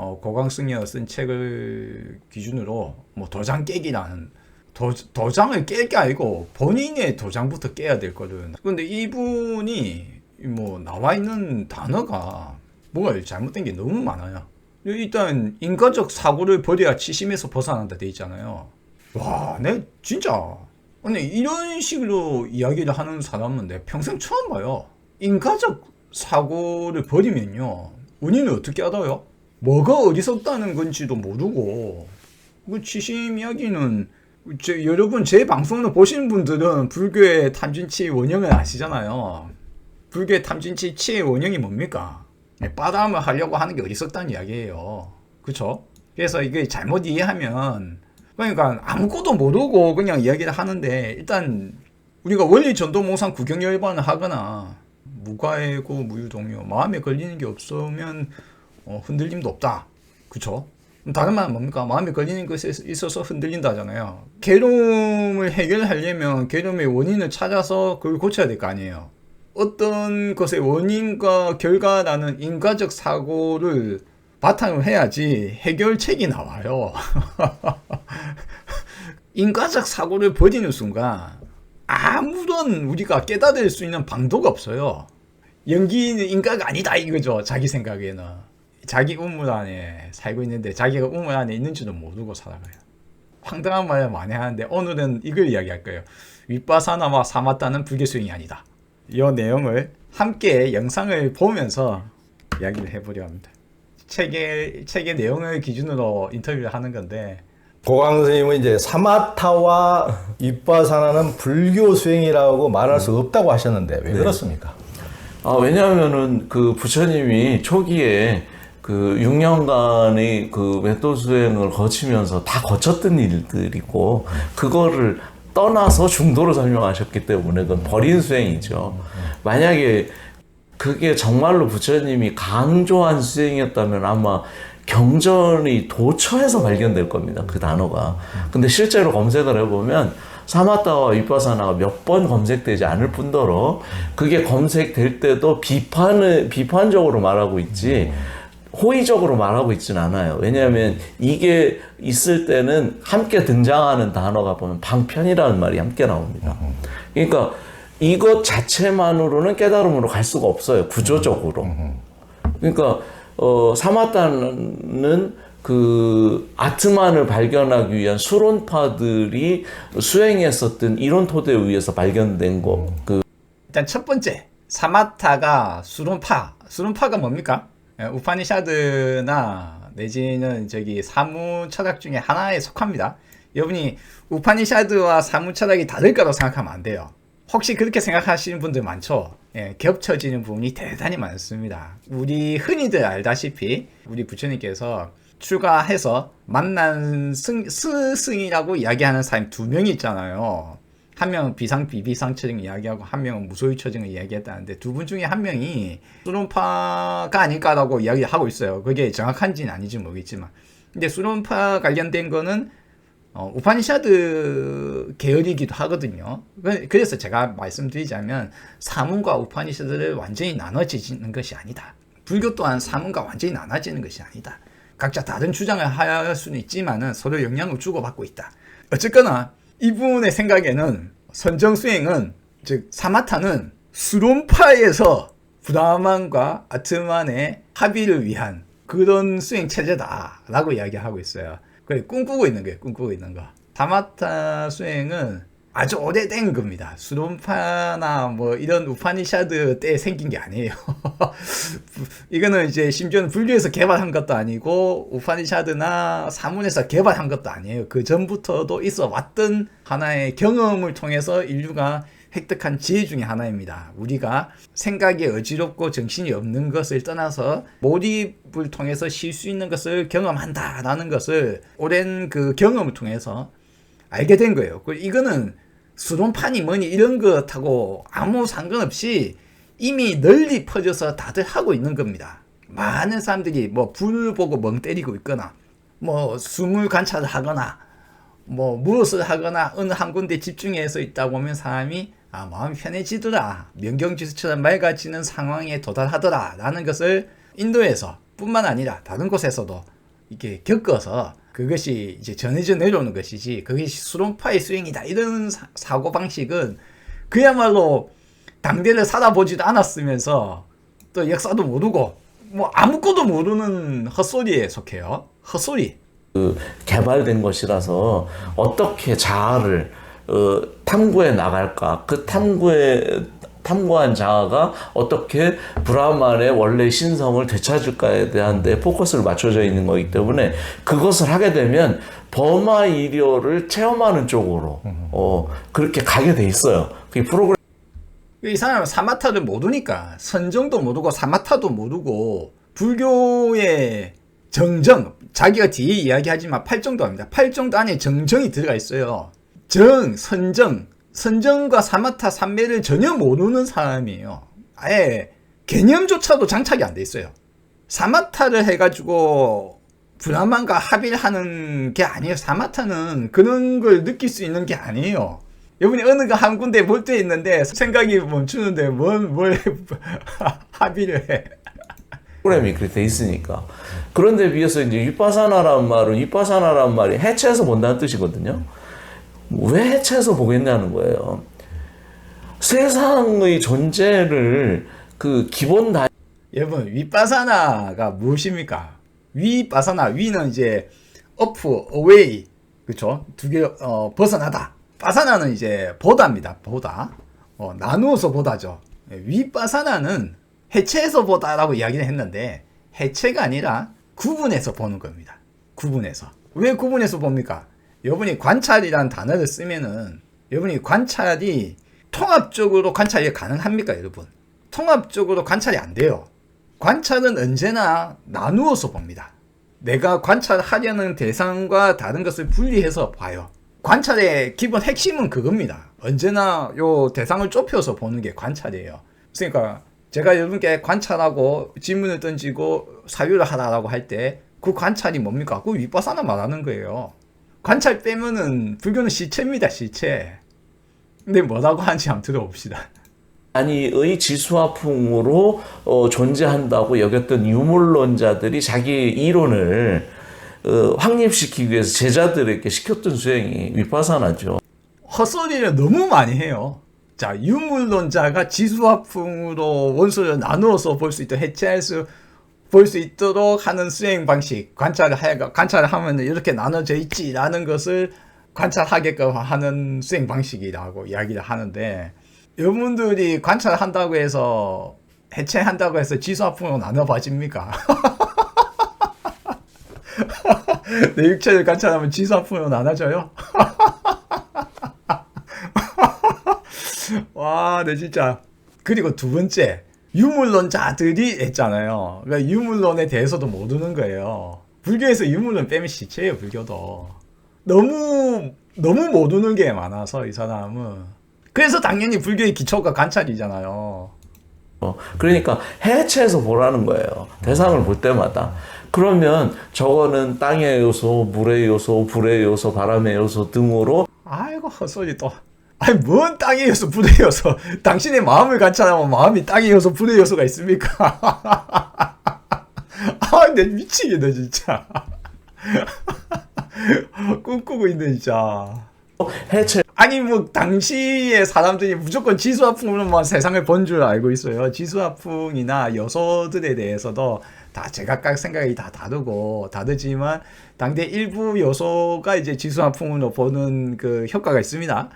어, 고강승이어 쓴 책을 기준으로 뭐 도장 깨기라는 도, 도장을 깰 게 아니고 본인의 도장부터 깨야 될 거든. 근데 이분이 뭐 나와 있는 단어가 뭐가 잘못된 게 너무 많아요. 일단 인과적 사고를 벌여야 치심에서 벗어난다 돼 있잖아요. 와, 내 진짜 아니 이런 식으로 이야기를 하는 사람은 내 평생 처음 봐요. 인과적 사고를 벌이면요 원인을 어떻게 알아요? 뭐가 어리석다는 건지도 모르고 그 치심 이야기는 제, 여러분 제 방송을 보시는 분들은 불교의 탐진치 원형을 아시잖아요. 불교의 탐진치 치의 원형이 뭡니까? 네, 빠담을 하려고 하는 게 어리석다는 이야기예요. 그쵸? 그래서 이게 잘못 이해하면 그러니까 아무것도 모르고 그냥 이야기를 하는데 일단 우리가 원리 전도몽상 구경 열반을 하거나 무과해고 무유동요 마음에 걸리는 게 없으면 어, 흔들림도 없다. 그쵸? 다른 말은 뭡니까? 마음에 걸리는 것에 있어서 흔들린다잖아요. 괴로움을 해결하려면 괴로움의 원인을 찾아서 그걸 고쳐야 될 거 아니에요. 어떤 것의 원인과 결과라는 인과적 사고를 바탕으로 해야지 해결책이 나와요. 인과적 사고를 벌이는 순간 아무런 우리가 깨달을 수 있는 방도가 없어요. 연기는 인과가 아니다 이거죠. 자기 생각에는. 자기 우물 안에 살고 있는데 자기가 우물 안에 있는지도 모르고 살아가요. 황당한 말을 많이 하는데 오늘은 이걸 이야기할 거예요. 윗바사나와 사마타는 불교 수행이 아니다. 이 내용을 함께 영상을 보면서 이야기를 해보려 합니다. 책의 책의 내용을 기준으로 인터뷰를 하는 건데 고강 선생님은 이제 사마타와 입바사나는 불교 수행이라고 말할 수 없다고 하셨는데 왜 그렇습니까? 아, 왜냐하면은 그 부처님이 초기에 그 6년간의 그 외도 수행을 거치면서 다 거쳤던 일들이고 그거를 떠나서 중도로 설명하셨기 때문에 그건 버린 수행이죠. 만약에 그게 정말로 부처님이 강조한 수행이었다면 아마 경전이 도처에서 발견될 겁니다. 그 단어가. 근데 실제로 검색을 해보면 사마타와 위파사나가 몇 번 검색되지 않을 뿐더러 그게 검색될 때도 비판을, 비판적으로 말하고 있지 호의적으로 말하고 있지는 않아요. 왜냐하면 이게 있을 때는 함께 등장하는 단어가 보면 방편이라는 말이 함께 나옵니다. 그러니까 이것 자체만으로는 깨달음으로 갈 수가 없어요. 구조적으로. 그러니까 어, 사마타는 그 아트만을 발견하기 위한 수론파들이 수행했었던 이론 토대에 의해서 발견된 거. 그 일단 첫 번째 사마타가 수론파 수론파가 뭡니까? 예, 우파니샤드나 내지는 저기 사무 철학 중에 하나에 속합니다. 여러분이 우파니샤드와 사무 철학이 다를 거라고 생각하면 안 돼요. 혹시 그렇게 생각하시는 분들 많죠? 예, 겹쳐지는 부분이 대단히 많습니다. 우리 흔히들 알다시피 우리 부처님께서 출가해서 만난 승, 스승이라고 이야기하는 사람이 두 명이 있잖아요. 한 명은 비상 비비상 처징을 이야기하고 한 명은 무소유 처징을 이야기했다는데 두 분 중에 한 명이 수론파가 아닐까라고 이야기하고 있어요. 그게 정확한지는 아닌지 모르겠지만. 근데 수론파 관련된 거는 어, 우파니샤드 계열이기도 하거든요. 그- 그래서 제가 말씀드리자면 사문과 우파니샤드를 완전히 나눠지는 것이 아니다. 불교 또한 사문과 완전히 나눠지는 것이 아니다. 각자 다른 주장을 할 수는 있지만은 서로 영향을 주고받고 있다. 어쨌거나 이분의 생각에는 선정 수행은 즉 사마타는 수론파에서 브라만과 아트만의 합의를 위한 그런 수행 체제다라고 이야기하고 있어요. 그래 꿈꾸고 있는 거예요. 꿈꾸고 있는 거. 사마타 수행은 아주 오래된 겁니다. 수론파나 뭐 이런 우파니샤드 때 생긴 게 아니에요. 이거는 이제 심지어는 불교에서 개발한 것도 아니고 우파니샤드나 사문에서 개발한 것도 아니에요. 그 전부터도 있어 왔던 하나의 경험을 통해서 인류가 획득한 지혜 중에 하나입니다. 우리가 생각이 어지럽고 정신이 없는 것을 떠나서 몰입을 통해서 쉴 수 있는 것을 경험한다라는 것을 오랜 그 경험을 통해서 알게 된 거예요. 그 이거는 수론판이 뭐니 이런 것하고 아무 상관없이 이미 널리 퍼져서 다들 하고 있는 겁니다. 많은 사람들이 뭐불 보고 멍 때리고 있거나 뭐 숨을 관찰을 하거나 뭐 무엇을 하거나 어느 한 군데 집중해서 있다 보면 사람이 아 마음이 편해지더라 명경지수처럼 맑아지는 상황에 도달하더라 라는 것을 인도에서 뿐만 아니라 다른 곳에서도 이렇게 겪어서 그것이 이제 전해져 내려오는 것이지 그것이 수론파의 수행이다 이런 사, 고 방식은 그야말로 당대를 살아보지도 않았으면서 또 역사도 모르고 뭐 아무것도 모르는 헛소리에 속해요. 헛소리. 그 개발된 것이라서 어떻게 자아를 어, 탐구해 나갈까 그 탐구에 탐구한 자아가 어떻게 브라만의 원래 신성을 되찾을까에 대한 데 포커스를 맞춰져 있는 거기 때문에 그것을 하게 되면 버마 이료를 체험하는 쪽으로 어, 그렇게 가게 돼 있어요. 그 프로그램 이 사람은 사마타를 모르니까 선정도 모르고 사마타도 모르고 불교의 정정 자기가 뒤에 이야기하지만 팔정도 합니다. 팔정도 안에 정정이 들어가 있어요. 정, 선정, 선정과 사마타 삼매를 전혀 모르는 사람이에요. 아예 개념조차도 장착이 안 돼 있어요. 사마타를 해가지고 브라만과 합의를 하는 게 아니에요. 사마타는 그런 걸 느낄 수 있는 게 아니에요. 여러분이 어느 가한 군데 몰두해 있는데 생각이 멈추는데 뭘, 뭘 합의를 해. 프로그램이 그렇게 돼 있으니까. 그런데 비해서 이제 위파사나라는 말은 위파사나라는 말이 해체해서 본다는 뜻이거든요. 왜 해체해서 보겠냐는 거예요. 세상의 존재를 그 기본 다 여러분 윗바사나가 무엇입니까? 윗바사나 위는 이제 up, away 그쵸? 두개 어, 벗어나다. 바사나는 이제 보다입니다. 보다. 어, 나누어서 보다죠. 예, 윗바사나는 해체해서 보다라고 이야기를 했는데 해체가 아니라 구분해서 보는 겁니다. 구분해서. 왜 구분해서 봅니까? 여러분이 관찰이란 단어를 쓰면은 여러분이 관찰이 통합적으로 관찰이 가능합니까, 여러분? 통합적으로 관찰이 안 돼요. 관찰은 언제나 나누어서 봅니다. 내가 관찰하려는 대상과 다른 것을 분리해서 봐요. 관찰의 기본 핵심은 그겁니다. 언제나 요 대상을 좁혀서 보는 게 관찰이에요. 그러니까 제가 여러분께 관찰하고 질문을 던지고 사유를 하라라고 할 때 그 관찰이 뭡니까? 그 윗바사나 말하는 거예요. 관찰 빼면은 불교는 시체입니다, 시체. 근데 뭐라고 하는지 한번 들어봅시다. 아니의 지수화풍으로 어, 존재한다고 여겼던 유물론자들이 자기 이론을 어, 확립시키기 위해서 제자들에게 시켰던 수행이 위파사나죠. 헛소리를 너무 많이 해요. 자, 유물론자가 지수화풍으로 원소를 나누어서 볼 수 있도록 해체할 수, 볼 수 있도록 하는 수행 방식, 관찰을 해, 관찰을 하면 이렇게 나눠져 있지라는 것을 관찰하게끔 하는 수행 방식이라고 이야기를 하는데, 여러분들이 관찰한다고 해서, 해체한다고 해서 지수화풍으로 나눠 봐집니까? 내 육체를 관찰하면 지수화풍으로 나눠져요? 와, 네 진짜. 그리고 두 번째, 유물론자들이 했잖아요. 그러니까 유물론에 대해서도 모르는 거예요. 불교에서 유물론 빼면 시체예요, 불교도. 너무 너무 모르는 게 많아서 이 사람은. 그래서 당연히 불교의 기초가 관찰이잖아요. 어, 그러니까 해체해서 보라는 거예요. 대상을 볼 때마다. 그러면 저거는 땅의 요소, 물의 요소, 불의 요소, 바람의 요소 등으로 아이고 헛소리 또. 아니 뭔 땅의 요소, 불의 요소. 당신의 마음을 관찰하면 마음이 땅의 요소, 불의 요소가 있습니까? 아, 내 미치겠네 진짜. 꿈꾸고 있네 진짜. 해체 아니 뭐 당시의 사람들이 무조건 지수화풍으로만 세상을 본 줄 알고 있어요. 지수화풍이나 요소들에 대해서도 다 제각각 생각이 다 다르고 다르지만 당대 일부 요소가 이제 지수화풍으로 보는 그 효과가 있습니다.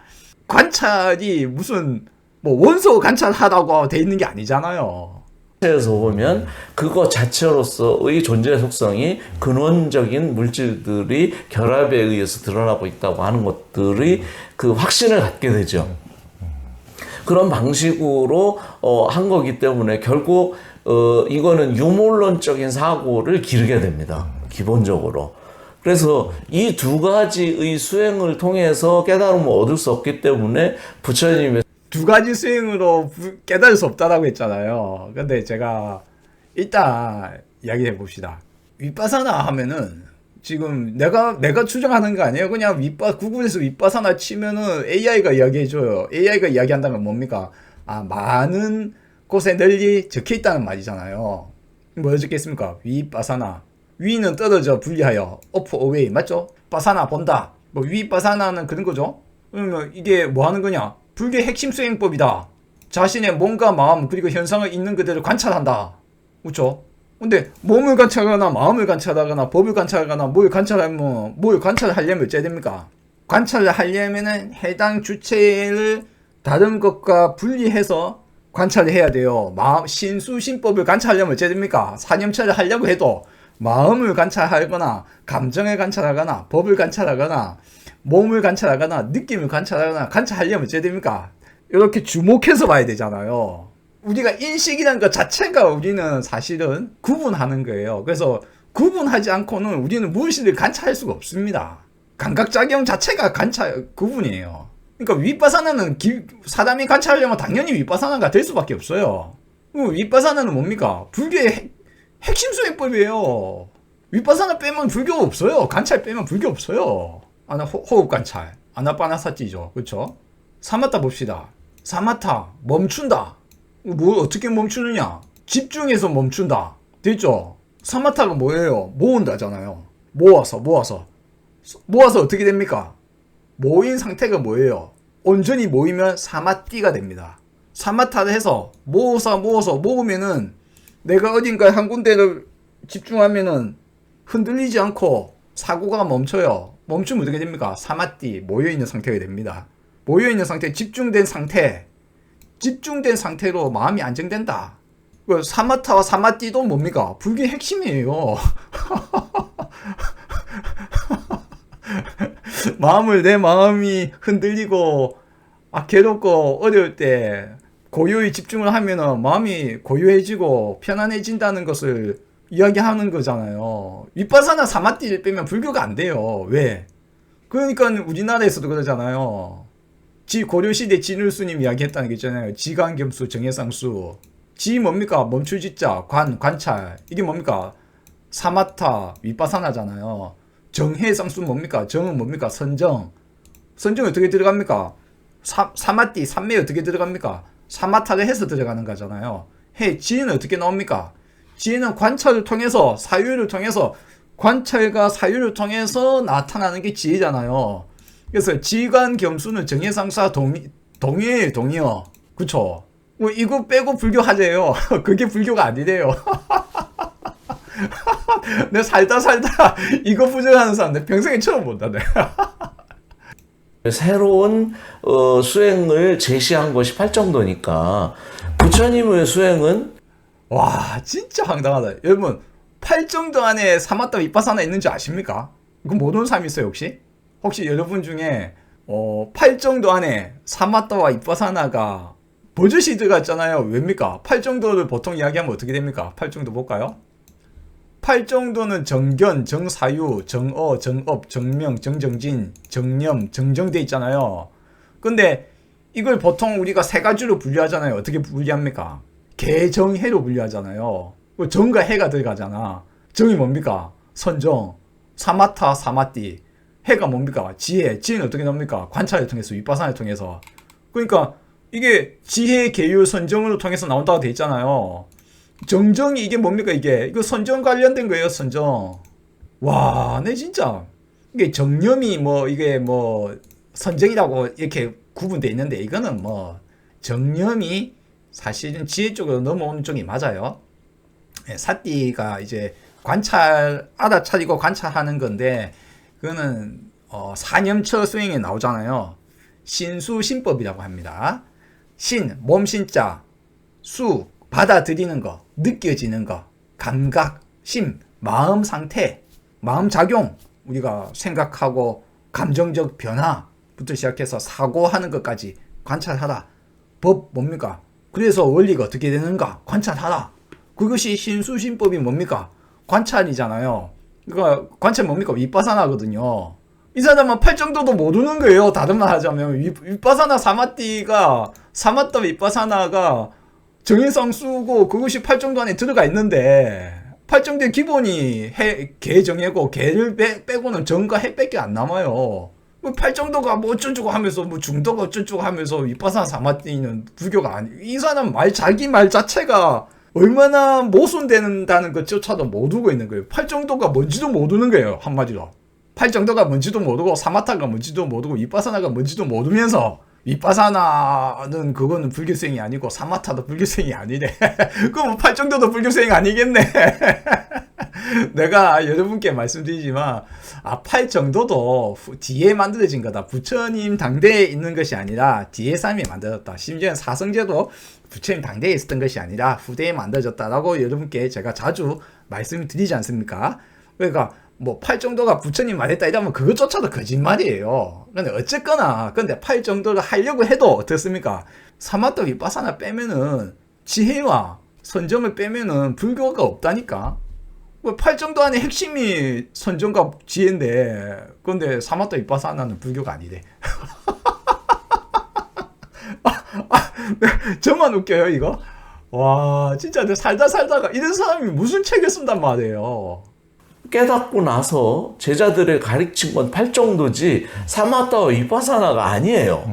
관찰이 무슨 뭐 원소 관찰하라고 돼 있는 게 아니잖아요. 해체해서 보면 그거 자체로서의 존재 속성이 근원적인 물질들이 결합에 의해서 드러나고 있다고 하는 것들이 그 확신을 갖게 되죠. 그런 방식으로 어, 한 거기 때문에 결국 어, 이거는 유물론적인 사고를 기르게 됩니다. 기본적으로. 그래서 이 두 가지의 수행을 통해서 깨달음을 얻을 수 없기 때문에 부처님의 두 가지 수행으로 부- 깨달을 수 없다라고 했잖아요. 근데 제가 일단 이야기해 봅시다. 윗바사나 하면은 지금 내가 내가 추정하는 거 아니에요. 그냥 윗바 구글에서 윗바사나 치면은 AI가 이야기해 줘요. AI가 이야기한다면 뭡니까? 아 많은 곳에 널리 적혀 있다는 말이잖아요. 뭐 적겠습니까? 위 빠사나 위는 떨어져 분리하여 up away 맞죠? 빠사나 본다 뭐 위 빠사나는 그런 거죠 그러면 이게 뭐 하는 거냐 불교의 핵심 수행법이다 자신의 몸과 마음 그리고 현상을 있는 그대로 관찰한다 그렇죠? 근데 몸을 관찰하거나 마음을 관찰하거나 법을 관찰하거나 뭘 관찰하면 뭘 관찰하려면 어째야 됩니까? 관찰을 하려면은 해당 주체를 다른 것과 분리해서 관찰을 해야 돼요. 마음 신수신법을 관찰하려면 어째야 됩니까? 사념처를 하려고 해도 마음을 관찰하거나 감정을 관찰하거나 법을 관찰하거나 몸을 관찰하거나 느낌을 관찰하거나 관찰하려면 어째야 됩니까? 이렇게 주목해서 봐야 되잖아요. 우리가 인식이라는 것 자체가 우리는 사실은 구분하는 거예요. 그래서 구분하지 않고는 우리는 무엇을 관찰할 수가 없습니다. 감각작용 자체가 관찰 구분이에요. 그러니까 윗바사나는 기- 사람이 관찰하려면 당연히 윗바사나가 될 수밖에 없어요. 그럼 윗바사나는 뭡니까? 불교의 핵, 핵심 수행법이에요. 윗바사나 빼면 불교 없어요. 관찰 빼면 불교 없어요. 아나 호, 호흡 관찰, 아나빠나사찌죠, 그렇죠? 사마타 봅시다. 사마타 멈춘다. 뭘 어떻게 멈추느냐? 집중해서 멈춘다. 됐죠? 사마타가 뭐예요? 모은다잖아요. 모아서 모아서 모아서 어떻게 됩니까? 모인 상태가 뭐예요? 온전히 모이면 사마띠가 됩니다. 사마타를 해서 모아서 모아서 모으면은 내가 어딘가에 한 군데를 집중하면은 흔들리지 않고 사고가 멈춰요. 멈추면 어떻게 됩니까? 사마띠 모여있는 상태가 됩니다. 모여있는 상태, 집중된 상태, 집중된 상태로 마음이 안정된다. 그 사마타와 사마띠도 뭡니까? 불교의 핵심이에요. 마음을 내 마음이 흔들리고 아 괴롭고 어려울 때 고요히 집중을 하면은 마음이 고요해지고 편안해진다는 것을 이야기하는 거잖아요. 윗바사나 사마띠를 빼면 불교가 안 돼요. 왜? 그러니까 우리나라에서도 그러잖아요. 지 고려시대 진울스님 이야기했다는 게 있잖아요. 지관겸수 정해상수. 지 뭡니까? 멈출지자 관 관찰. 이게 뭡니까? 사마타 윗바사나잖아요. 정해상수 뭡니까? 정은 뭡니까? 선정. 선정 어떻게 들어갑니까? 사, 사마띠 삼매 어떻게 들어갑니까? 사마타를 해서 들어가는 거잖아요. 해 지는 어떻게 나옵니까? 지혜는 관찰을 통해서 사유를 통해서 관찰과 사유를 통해서 나타나는 게 지혜잖아요. 그래서 지관 겸수는 정해상사 동의 동의예요, 동의어. 그쵸? 뭐 이거 빼고 불교 하재요. 그게 불교가 아니래요. 내 살다 살다 이거 부정하는 사람 내 평생에 처음 본다. 내가. 새로운 어, 수행을 제시한 것이 팔정도니까 부처님의 수행은 와 진짜 황당하다. 여러분 팔정도 안에 사마타 위파사나 있는 줄 아십니까? 이거 모르는 사람 있어요 혹시? 혹시 여러분 중에 어, 팔정도 안에 사마타와 위파사나가 버젓이 들어갔잖아요. 왜입니까? 팔정도를 보통 이야기하면 어떻게 됩니까? 팔정도 볼까요? 팔정도는 정견, 정사유, 정어, 정업, 정명, 정정진, 정념, 정정돼 있잖아요. 근데 이걸 보통 우리가 세 가지로 분류하잖아요. 어떻게 분류합니까? 개정해로 분류하잖아요. 그 정과 해가 들어가잖아. 정이 뭡니까? 선정, 사마타, 사마띠. 해가 뭡니까? 지혜. 지혜는 어떻게 나옵니까? 관찰을 통해서, 윗바산을 통해서. 그러니까 이게 지혜, 계유, 선정으로 통해서 나온다고 돼 있잖아요. 정정이 이게 뭡니까 이게? 이거 선정 관련된 거예요, 선정. 와, 내 진짜 이게 정념이 뭐 이게 뭐 선정이라고 이렇게 구분돼 있는데 이거는 뭐 정념이 사실은 지혜 쪽으로 넘어오는 쪽이 맞아요. 예, 사띠가 이제 관찰 알아차리고 관찰하는 건데 그거는 어, 사념처 수행에 나오잖아요. 신수신법이라고 합니다. 신 몸신자 수 받아들이는 거, 느껴지는 거, 감각, 심, 마음 상태, 마음 작용, 우리가 생각하고 감정적 변화부터 시작해서 사고하는 것까지 관찰하라. 법 뭡니까? 그래서 원리가 어떻게 되는가? 관찰하라. 그것이 신수신법이 뭡니까? 관찰이잖아요. 그러니까 관찰 뭡니까? 윗바사나거든요. 이 사람은 팔 정도도 모르는 거예요. 다른 말 하자면 윗- 윗바사나 사마띠가 사마따 윗바사나가 정인상 쓰고 그것이 팔정도 안에 들어가 있는데 팔정도의 기본이 해, 개 정해고 개를 빼, 빼고는 정과 해밖에 안 남아요. 뭐 팔정도가 뭐 어쩌고 하면서 뭐 중도가 어쩌고 하면서 윗바산 사마띠는 불교가 아니 이 사람 말 자기 말 자체가 얼마나 모순된다는 것조차도 모르고 있는 거예요. 팔 정도가 뭔지도 모르는 거예요. 한마디로. 팔 정도가 뭔지도 모르고 사마타가 뭔지도 모르고 이빠사나가 뭔지도 모르면서 이빠사나는 그거는 불교생이 아니고 사마타도 불교생이 아니래. 그럼 팔 정도도 불교생이 아니겠네. 내가 여러분께 말씀드리지만 아, 팔 정도도 후- 뒤에 만들어진 거다. 부처님 당대에 있는 것이 아니라 뒤에 사람이 만들었다. 심지어는 사성제도 부처님 당대에 있었던 것이 아니라 후대에 만들어졌다라고 여러분께 제가 자주 말씀을 드리지 않습니까? 그러니까 뭐 팔 정도가 부처님 말했다 이러면 그것조차도 거짓말이에요. 근데 어쨌거나 근데 팔 정도를 하려고 해도 어떻습니까? 사마토 위파사나 빼면은 지혜와 선정을 빼면은 불교가 없다니까. 뭐팔 정도 안에 핵심이 선정과 지혜인데 근데 사마토 위파사나는 불교가 아니래. 아, 네, 저만 웃겨요 이거. 와 진짜 내 살다 살다가 이런 사람이 무슨 책을 쓴단 말이에요. 깨닫고 나서 제자들의 가르친 건 팔 정도지 사마타와 위파사나가 아니에요.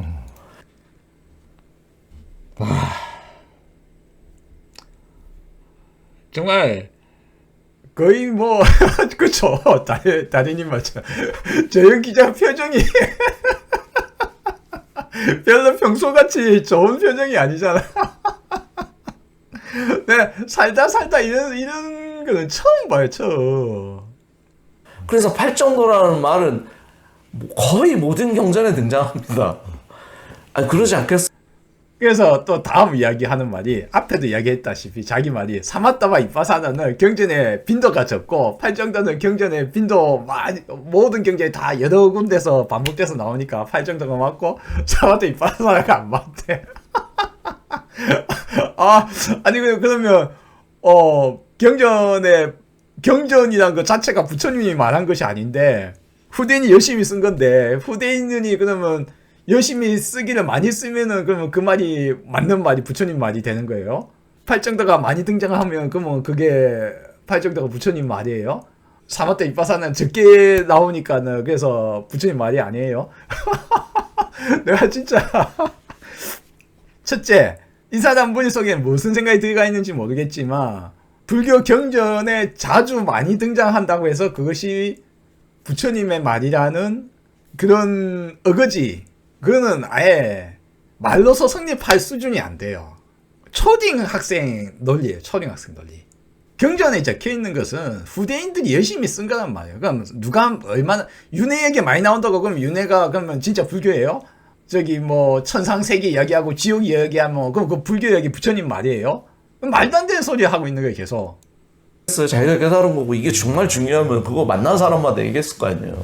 정말 거의 뭐 그쵸? 다리 다리님 맞죠? 재영 기자 표정이 별로 평소같이 좋은 표정이 아니잖아. 네 살다 살다 이런 이런 거는 처음 봐요 처음 그래서 팔 정도라는 말은 거의 모든 경전에 등장합니다. 아 그러지 않겠어요? 그래서 또 다음 이야기하는 말이 앞에도 이야기했다시피 자기 말이 사마타와 이파사나는 경전에 빈도가 적고 팔정도는 경전에 빈도 많이 모든 경전에 다 여러 군데서 반복돼서 나오니까 팔정도가 맞고 사마타 이파사나가 안 맞대. 아 아니 그- 그러면 어 경전에 경전이란 것 자체가 부처님이 말한 것이 아닌데 후대인이 열심히 쓴 건데 후대인이 그러면 열심히 쓰기를 많이 쓰면은 그러면 그 말이 맞는 말이 부처님 말이 되는 거예요. 팔정도가 많이 등장하면 그러면 그게 팔정도가 부처님 말이에요. 사마타 이파사는 적게 나오니까는 그래서 부처님 말이 아니에요. 내가 진짜 첫째 이 사람 머릿속에 무슨 생각이 들어가 있는지 모르겠지만 불교 경전에 자주 많이 등장한다고 해서 그것이 부처님의 말이라는 그런 어거지 그거는 아예 말로서 성립할 수준이 안 돼요. 초딩 학생 논리예요. 초딩 학생 논리. 경전에 적혀 있는 것은 후대인들이 열심히 쓴 거란 말이에요. 그럼 누가 얼마나 윤회 얘기 많이 나온다고 그러면 윤회가 그러면 진짜 불교예요? 저기 뭐 천상 세계 이야기하고 지옥 이야기하면 그럼 그 불교 얘기 부처님 말이에요? 말도 안 되는 소리 하고 있는 거예요, 계속. 그래서 자기가 깨달은 거고 이게 정말 중요하면 그거 만난 사람마다 얘기했을 거 아니에요.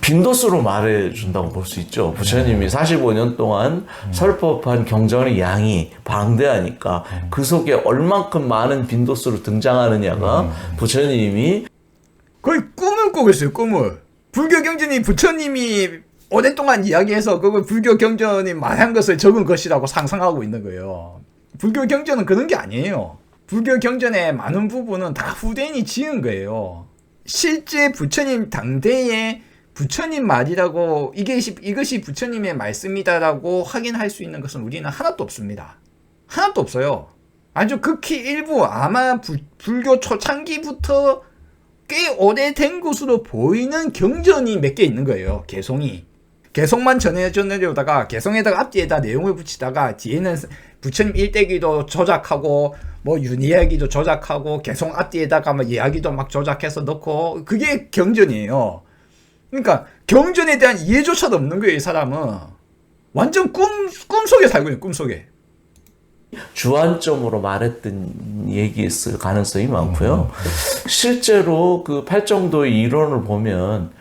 빈도수로 말해준다고 볼 수 있죠. 부처님이 45년 동안 설법한 경전의 양이 방대하니까 그 속에 얼만큼 많은 빈도수로 등장하느냐가 부처님이 거의 꿈을 꾸고 있어요, 꿈을. 불교 경전이 부처님이 오랫동안 이야기해서 그걸 불교 경전이 말한 것을 적은 것이라고 상상하고 있는 거예요. 불교 경전은 그런 게 아니에요. 불교 경전의 많은 부분은 다 후대인이 지은 거예요. 실제 부처님 당대에 부처님 말이라고 이게 시- 이것이 부처님의 말씀이다라고 확인할 수 있는 것은 우리는 하나도 없습니다. 하나도 없어요. 아주 극히 일부 아마 부- 불교 초창기부터 꽤 오래된 것으로 보이는 경전이 몇 개 있는 거예요. 개송이. 개송만 전해주려다가 개송에다가 앞뒤에다 내용을 붙이다가 뒤에는 부처님 일대기도 조작하고 뭐 윤이야기도 조작하고 개송 앞뒤에다가 뭐 이야기도 막 조작해서 넣고 그게 경전이에요. 그러니까 경전에 대한 이해조차도 없는 거예요. 이 사람은 완전 꿈 꿈속에 살고 있는 꿈속에. 주안점으로 말했던 얘기였을 가능성이 많고요. 실제로 그 팔정도의 이론을 보면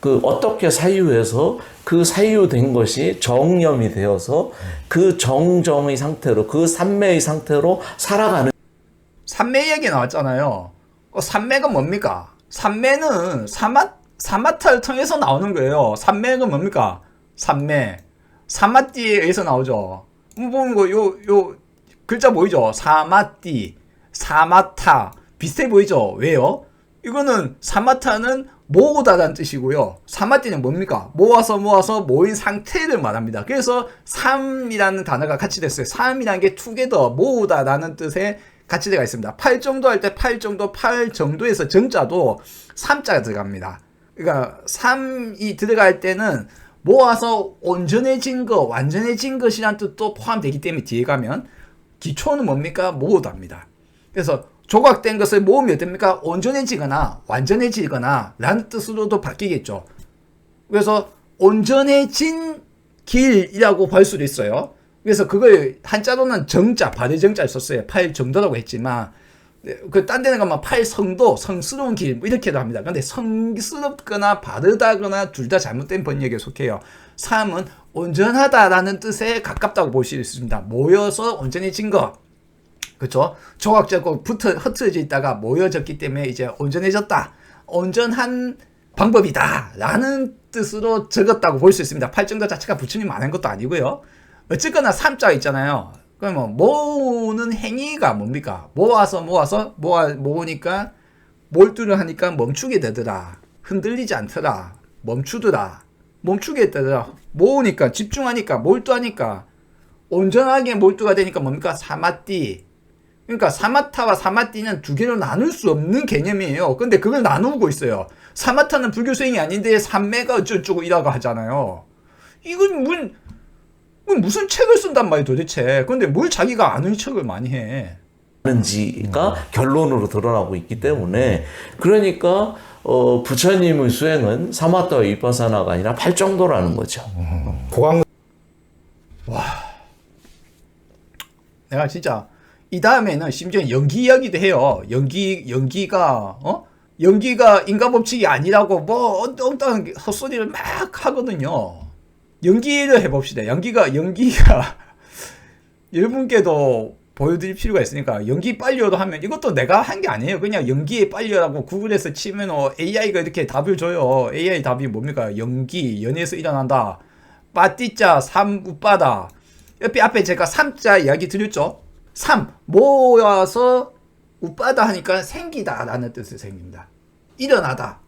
그 어떻게 사유해서 그 사유된 것이 정념이 되어서 그 정정의 상태로 그 삼매의 상태로 살아가는 삼매 얘기 나왔잖아요. 어, 삼매가 뭡니까? 삼매는 사마 사마타를 통해서 나오는 거예요. 삼매가 뭡니까? 삼매. 사마띠에 의해서 나오죠. 뭐 보는 거요 요 글자 보이죠? 사마띠, 사마타 비슷해 보이죠? 왜요? 이거는 사마타는 모으다라는 뜻이고요. 사마띠는 뭡니까? 모아서 모아서 모인 상태를 말합니다. 그래서 삼이라는 단어가 같이 됐어요. 삼이라는 게 투게더 모으다라는 뜻의 같이 들어가 있습니다. 팔 정도 할 때 팔 정도 팔 정도에서 정자도 삼자가 들어갑니다. 그러니까 삼이 들어갈 때는 모아서 온전해진 것, 완전해진 것이란 뜻도 포함되기 때문에 뒤에 가면 기초는 뭡니까? 모으다입니다. 그래서 조각된 것을 모으면 어떻습니까? 온전해지거나 완전해지거나 라는 뜻으로도 바뀌겠죠. 그래서 온전해진 길이라고 볼 수도 있어요. 그래서 그걸 한자로는 정자, 발의정자를 썼어요. 팔 정도라고 했지만 그 딴 데는 가면 팔 성도, 성스러운 길, 뭐 이렇게도 합니다. 근데 성스럽거나 바르다거나 둘 다 잘못된 번역에 속해요. 삼은 온전하다라는 뜻에 가깝다고 볼 수 있습니다. 모여서 온전해진 것. 그렇죠? 조각적으로 붙어 흩어져 있다가 모여졌기 때문에 이제 온전해졌다. 온전한 방법이다 라는 뜻으로 적었다고 볼 수 있습니다. 팔정도 자체가 부처님 안한 것도 아니고요. 어쨌거나 삼자 있잖아요. 그러면 모으는 행위가 뭡니까? 모아서 모아서 모아 모으니까 몰두를 하니까 멈추게 되더라. 흔들리지 않더라. 멈추더라. 멈추게 되더라. 모으니까 집중하니까 몰두하니까 온전하게 몰두가 되니까 뭡니까? 사마띠. 그러니까 사마타와 사마띠는 두 개로 나눌 수 없는 개념이에요. 근데 그걸 나누고 있어요. 사마타는 불교 수행이 아닌데 삼매가 어쩌고저쩌고 이라고 하잖아요. 이건 문, 무슨 책을 쓴단 말이에요 도대체. 근데 뭘 자기가 아는 척을 많이 해. 하는지가 결론으로 드러나고 있기 때문에 그러니까 어, 부처님의 수행은 사마타와 위파사나가 아니라 팔정도라는 거죠. 고강 내가 진짜 이 다음에는 심지어 연기 이야기도 해요. 연기 연기가 어 연기가 인간 법칙이 아니라고 뭐 엉뚱한 헛소리를 막 하거든요. 연기를 해봅시다. 연기가 연기가 여러분께도 보여드릴 필요가 있으니까 연기 빨리어도 하면 이것도 내가 한 게 아니에요. 그냥 연기에 빨리어라고 구글에서 치면 어, AI가 이렇게 답을 줘요. AI 답이 뭡니까? 연기 연에서 일어난다. 빠띠자 삼 우빠다. 옆에 앞에 제가 삼자 이야기 드렸죠. 삼 모여서 우빠다 하니까 생기다 라는 뜻을 생깁니다. 일어나다.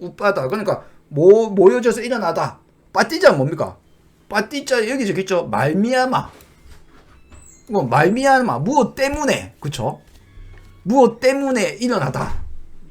우빠다. 그러니까 모, 모여져서 일어나다. 빠띠자 뭡니까? 빠띠자 여기 적혀있죠. 말미암아. 뭐 말미암아 무엇 때문에 그쵸? 무엇 때문에 일어나다.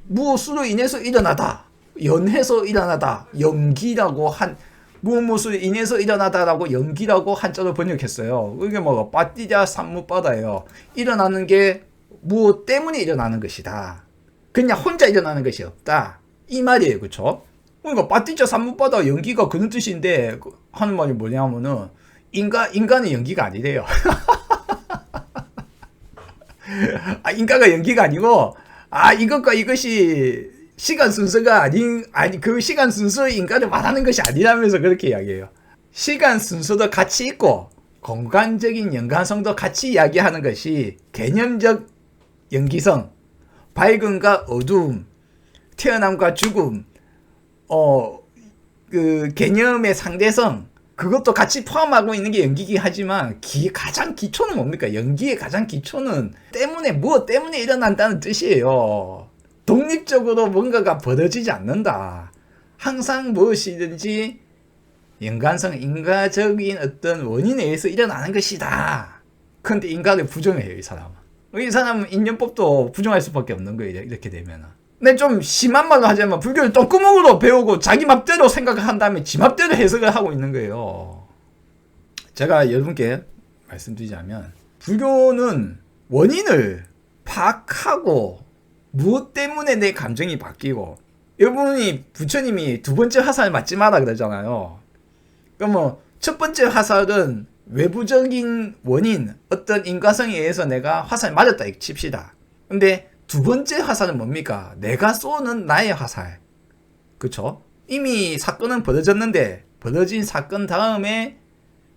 무엇으로 인해서 일어나다. 연해서 일어나다. 연기라고 한 무엇으로 인해서 일어나다라고 연기라고 한자로 번역했어요. 이게 뭐 빠띠자 산무바다예요. 일어나는 게 무엇 때문에 일어나는 것이다. 그냥 혼자 일어나는 것이 없다. 이 말이에요. 그쵸? 그러니까 빠띠자 산무바다 연기가 그런 뜻인데 그 하는 말이 뭐냐면은 인간 인간의 연기가 아니래요. 아 인간가 연기가 아니고 아 이것과 이것이 시간 순서가 아닌 아니 그 시간 순서의 인간을 말하는 것이 아니라면서 그렇게 이야기해요. 시간 순서도 같이 있고 공간적인 연관성도 같이 이야기하는 것이 개념적 연기성, 밝음과 어두움, 태어남과 죽음, 어 그 개념의 상대성 그것도 같이 포함하고 있는 게 연기이긴 하지만 기, 가장 기초는 뭡니까? 연기의 가장 기초는 때문에 무엇 때문에 일어난다는 뜻이에요. 독립적으로 뭔가가 벌어지지 않는다. 항상 무엇이든지 연관성, 인과적인 어떤 원인에 의해서 일어나는 것이다. 근데 인간을 부정해요, 이 사람은. 이 사람은 인연법도 부정할 수밖에 없는 거예요, 이렇게 되면은. 근데 좀 심한 말로 하자면 불교를 똥구멍으로 배우고 자기 맘대로 생각한 다음에 지 맘대로 해석을 하고 있는 거예요. 제가 여러분께 말씀드리자면 불교는 원인을 파악하고 무엇 때문에 내 감정이 바뀌고 여러분이 부처님이 두 번째 화살 맞지 마라 그러잖아요. 그럼 뭐첫 번째 화살은 외부적인 원인 어떤 인과성에 의해서 내가 화살 맞았다 칩시다. 근데 두 번째 화살은 뭡니까? 내가 쏘는 나의 화살. 그쵸? 이미 사건은 벌어졌는데 벌어진 사건 다음에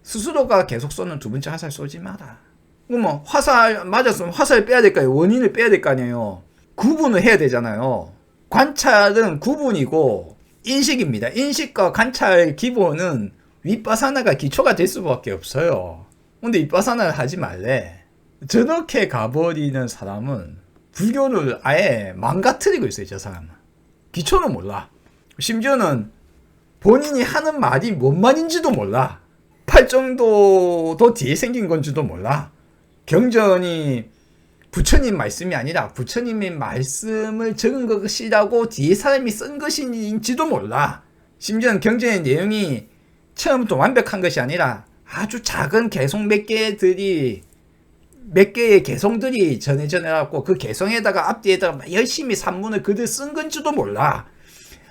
스스로가 계속 쏘는 두 번째 화살 쏘지 마라. 그러면 화살 맞았으면 화살 빼야 될까요? 원인을 빼야 될 거 아니에요. 구분을 해야 되잖아요. 관찰은 구분이고 인식입니다. 인식과 관찰 기본은 윗바사나가 기초가 될 수밖에 없어요. 근데 윗바사나를 하지 말래. 저렇게 가버리는 사람은 불교를 아예 망가뜨리고 있어요, 저 사람은. 기초는 몰라. 심지어는 본인이 하는 말이 뭔 말인지도 몰라. 팔정도도 뒤에 생긴 건지도 몰라. 경전이 부처님 말씀이 아니라 부처님의 말씀을 적은 것이라고 뒤에 사람이 쓴 것인지도 몰라. 심지어는 경전의 내용이 처음부터 완벽한 것이 아니라 아주 작은 개성 몇 개들이 몇 개의 개성들이 전해져갖고 그 개성에다가 앞뒤에다가 막 열심히 산문을 그들 쓴 건지도 몰라.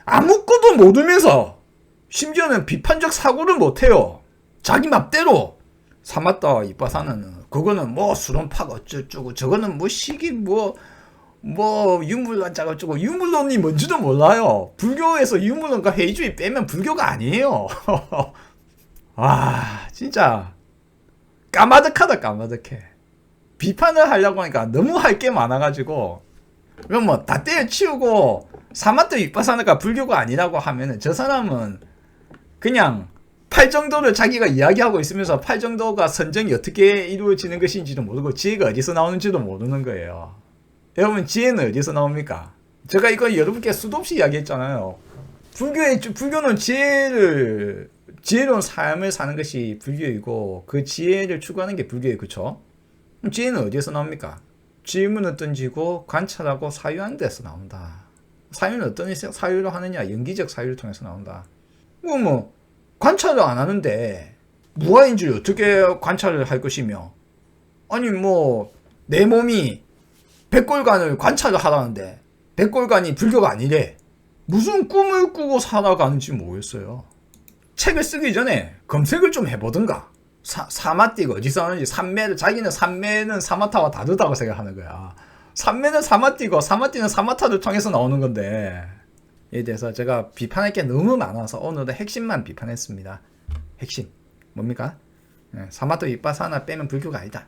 아무것도 모르면서 심지어는 비판적 사고를 못해요. 자기 맘대로 사마타 이빠사는 그거는 뭐 수론파가 어쩌고 저거는 뭐 시기 뭐 뭐 유물론자가 어쩌고 유물론이 뭔지도 몰라요. 불교에서 유물론과 회의주의 빼면 불교가 아니에요. 아 진짜 까마득하다 까마득해. 비판을 하려고 하니까 너무 할 게 많아가지고 그럼 뭐 다 때려치우고 사마트 이빠사나가 불교가 아니라고 하면은 저 사람은 그냥 팔 정도를 자기가 이야기하고 있으면서 팔 정도가 선정이 어떻게 이루어지는 것인지도 모르고 지혜가 어디서 나오는지도 모르는 거예요. 여러분 지혜는 어디서 나옵니까? 제가 이거 여러분께 수도 없이 이야기했잖아요. 불교의 불교는 지혜를 지혜로운 삶을 사는 것이 불교이고 그 지혜를 추구하는 게 불교예요, 그렇죠? 지혜는 어디에서 나옵니까? 질문을 던지고 관찰하고 사유하는 데서 나온다. 사유는 어떤 사유로 하느냐? 연기적 사유를 통해서 나온다. 뭐, 뭐, 관찰을 안 하는데, 무아인지를 어떻게 관찰을 할 것이며, 아니, 뭐, 내 몸이 백골간을 관찰을 하라는데, 백골간이 불교가 아니래. 무슨 꿈을 꾸고 살아가는지 모르겠어요. 책을 쓰기 전에 검색을 좀 해보든가. 사, 사마띠가 어디서 나오는지 산매를 자기는 산매는 사마타와 다르다고 생각하는 거야. 산매는 사마띠고 사마띠는 사마타를 통해서 나오는 건데 이 에 대해서 제가 비판할 게 너무 많아서 오늘은 핵심만 비판했습니다. 핵심 뭡니까? 예, 사마토 이빠사 하나 빼면 불교가 아니다.